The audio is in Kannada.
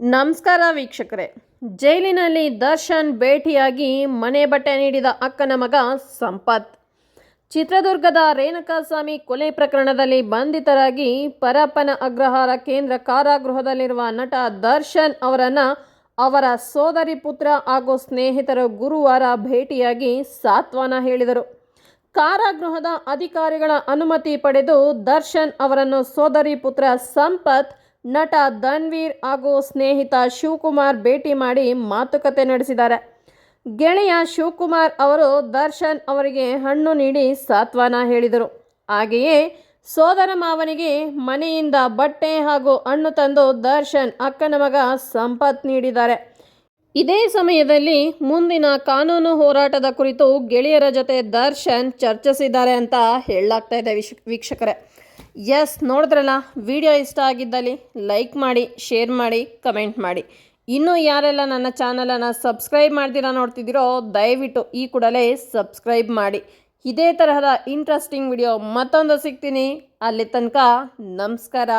ನಮಸ್ಕಾರ ವೀಕ್ಷಕರೇ. ಜೈಲಿನಲ್ಲಿ ದರ್ಶನ್ ಭೇಟಿಯಾಗಿ ಮನೆ ಬಟ್ಟೆ ನೀಡಿದ ಅಕ್ಕನ ಮಗ ಸಂಪತ್. ಚಿತ್ರದುರ್ಗದ ರೇಣುಕಾಸ್ವಾಮಿ ಕೊಲೆ ಪ್ರಕರಣದಲ್ಲಿ ಬಂಧಿತರಾಗಿ ಪರಪ್ಪನ ಅಗ್ರಹಾರ ಕೇಂದ್ರ ಕಾರಾಗೃಹದಲ್ಲಿರುವ ನಟ ದರ್ಶನ್ ಅವರನ್ನು ಅವರ ಸೋದರಿ ಪುತ್ರ ಹಾಗೂ ಸ್ನೇಹಿತರು ಗುರುವಾರ ಭೇಟಿಯಾಗಿ ಸಾತ್ವನ ಹೇಳಿದರು. ಕಾರಾಗೃಹದ ಅಧಿಕಾರಿಗಳ ಅನುಮತಿ ಪಡೆದು ದರ್ಶನ್ ಅವರನ್ನು ಸೋದರಿ ಪುತ್ರ ಸಂಪತ್ ನಟ ಧನ್ವೀರ್ ಹಾಗೂ ಸ್ನೇಹಿತ ಶಿವಕುಮಾರ್ ಭೇಟಿ ಮಾಡಿ ಮಾತುಕತೆ ನಡೆಸಿದ್ದಾರೆ. ಗೆಳೆಯ ಶಿವಕುಮಾರ್ ಅವರು ದರ್ಶನ್ ಅವರಿಗೆ ಹಣ್ಣು ನೀಡಿ ಸಾತ್ವನ ಹೇಳಿದರು. ಹಾಗೆಯೇ ಸೋದರ ಮಾವನಿಗೆ ಮನೆಯಿಂದ ಬಟ್ಟೆ ಹಾಗೂ ಹಣ್ಣು ತಂದು ದರ್ಶನ್ ಅಕ್ಕನ ಮಗ ಸಂಪತ್ ನೀಡಿದ್ದಾರೆ. ಇದೇ ಸಮಯದಲ್ಲಿ ಮುಂದಿನ ಕಾನೂನು ಹೋರಾಟದ ಕುರಿತು ಗೆಳೆಯರ ಜೊತೆ ದರ್ಶನ್ ಚರ್ಚಿಸಿದ್ದಾರೆ ಅಂತ ಹೇಳಲಾಗ್ತಾ ಇದೆ ವಿಶ್ ವೀಕ್ಷಕರೇ. ಎಸ್, ನೋಡಿದ್ರಲ್ಲ, ವಿಡಿಯೋ ಇಷ್ಟ ಆಗಿದ್ದಲ್ಲಿ ಲೈಕ್ ಮಾಡಿ, ಶೇರ್ ಮಾಡಿ, ಕಮೆಂಟ್ ಮಾಡಿ. ಇನ್ನೂ ಯಾರೆಲ್ಲ ನನ್ನ ಚಾನಲನ್ನು ಸಬ್ಸ್ಕ್ರೈಬ್ ಮಾಡ್ತೀರಾ ನೋಡ್ತಿದ್ದೀರೋ, ದಯವಿಟ್ಟು ಈ ಕೂಡಲೇ ಸಬ್ಸ್ಕ್ರೈಬ್ ಮಾಡಿ. ಇದೇ ತರಹದ ಇಂಟ್ರೆಸ್ಟಿಂಗ್ ವಿಡಿಯೋ ಮತ್ತೊಂದು ಸಿಗ್ತೀನಿ. ಅಲ್ಲಿ ತನಕ ನಮಸ್ಕಾರ.